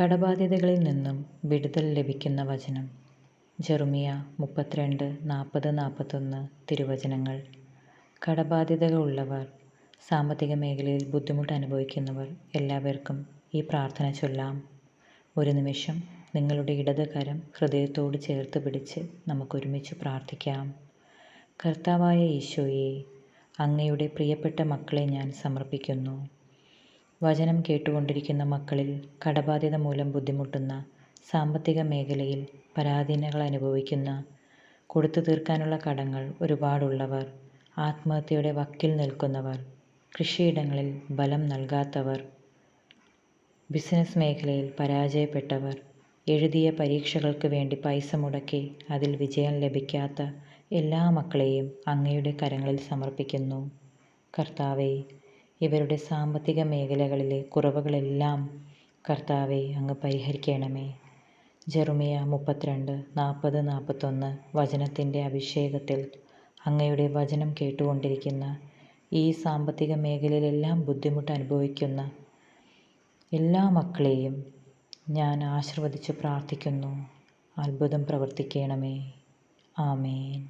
കടബാധ്യതകളിൽ നിന്നും വിടുതൽ ലഭിക്കുന്ന വചനം. ജെറുമിയ മുപ്പത്തിരണ്ട് നാൽപ്പത് നാൽപ്പത്തൊന്ന് തിരുവചനങ്ങൾ. കടബാധ്യതകൾ ഉള്ളവർ സാമ്പത്തിക മേഖലയിൽ ബുദ്ധിമുട്ട് അനുഭവിക്കുന്നവർ എല്ലാവർക്കും ഈ പ്രാർത്ഥന ചൊല്ലാം. ഒരു നിമിഷം നിങ്ങളുടെ ഇടത് കരം ഹൃദയത്തോട് ചേർത്ത് പിടിച്ച് നമുക്കൊരുമിച്ച് പ്രാർത്ഥിക്കാം. കർത്താവായ ഈശോയെ അങ്ങയുടെ പ്രിയപ്പെട്ട മക്കളെ ഞാൻ സമർപ്പിക്കുന്നു. വചനം കേട്ടുകൊണ്ടിരിക്കുന്ന മക്കളിൽ കടബാധ്യത മൂലം ബുദ്ധിമുട്ടുന്ന സാമ്പത്തിക മേഖലയിൽ പരാധീനകൾ അനുഭവിക്കുന്ന കൊടുത്തു തീർക്കാനുള്ള കടങ്ങൾ ഒരുപാടുള്ളവർ ആത്മഹത്യയുടെ വക്കിൽ നിൽക്കുന്നവർ കൃഷിയിടങ്ങളിൽ ബലം നൽകാത്തവർ ബിസിനസ് മേഖലയിൽ പരാജയപ്പെട്ടവർ എഴുതിയ പരീക്ഷകൾക്ക് വേണ്ടി പൈസ മുടക്കി അതിൽ വിജയം ലഭിക്കാത്ത എല്ലാ മക്കളെയും അങ്ങയുടെ കരങ്ങളിൽ സമർപ്പിക്കുന്നു. കർത്താവെ ഇവരുടെ സാമ്പത്തിക മേഖലകളിലെ കുറവുകളെല്ലാം കർത്താവെ അങ്ങ് പരിഹരിക്കണമേ. ജെറുമിയ മുപ്പത്തിരണ്ട് നാൽപ്പത് നാൽപ്പത്തൊന്ന് വചനത്തിന്റെ അഭിഷേകത്തിൽ അങ്ങയുടെ വചനം കേട്ടുകൊണ്ടിരിക്കുന്ന ഈ സാമ്പത്തിക മേഖലയിലെല്ലാം ബുദ്ധിമുട്ട് അനുഭവിക്കുന്ന എല്ലാ മക്കളെയും ഞാൻ ആശീർവദിച്ച് പ്രാർത്ഥിക്കുന്നു. അത്ഭുതം പ്രവർത്തിക്കണമേ. ആമേൻ.